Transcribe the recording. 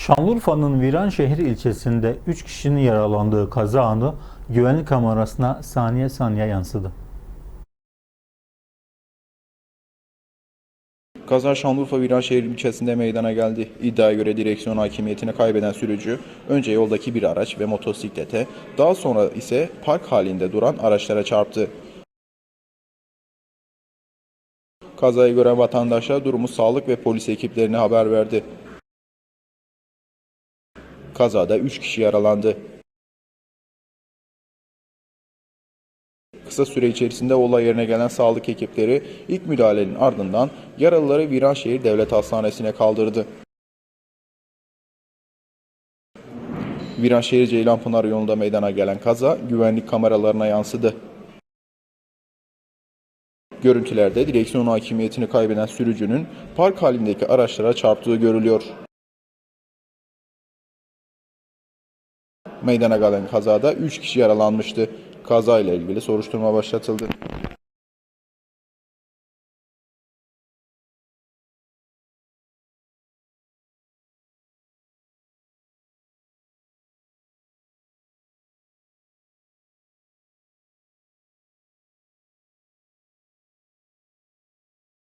Şanlıurfa'nın Viranşehir ilçesinde 3 kişinin yaralandığı kaza anı güvenlik kamerasına saniye saniye yansıdı. Kaza Şanlıurfa Viranşehir ilçesinde meydana geldi. İddiaya göre direksiyon hakimiyetini kaybeden sürücü önce yoldaki bir araç ve motosiklete, daha sonra ise park halinde duran araçlara çarptı. Kazayı gören vatandaşlar durumu sağlık ve polis ekiplerine haber verdi. Kazada 3 kişi yaralandı. Kısa süre içerisinde olay yerine gelen sağlık ekipleri ilk müdahalenin ardından yaralıları Viranşehir Devlet Hastanesi'ne kaldırdı. Viranşehir Ceylanpınar yolunda meydana gelen kaza güvenlik kameralarına yansıdı. Görüntülerde direksiyon hakimiyetini kaybeden sürücünün park halindeki araçlara çarptığı görülüyor. Meydana gelen kazada 3 kişi yaralanmıştı. Kazayla ilgili soruşturma başlatıldı.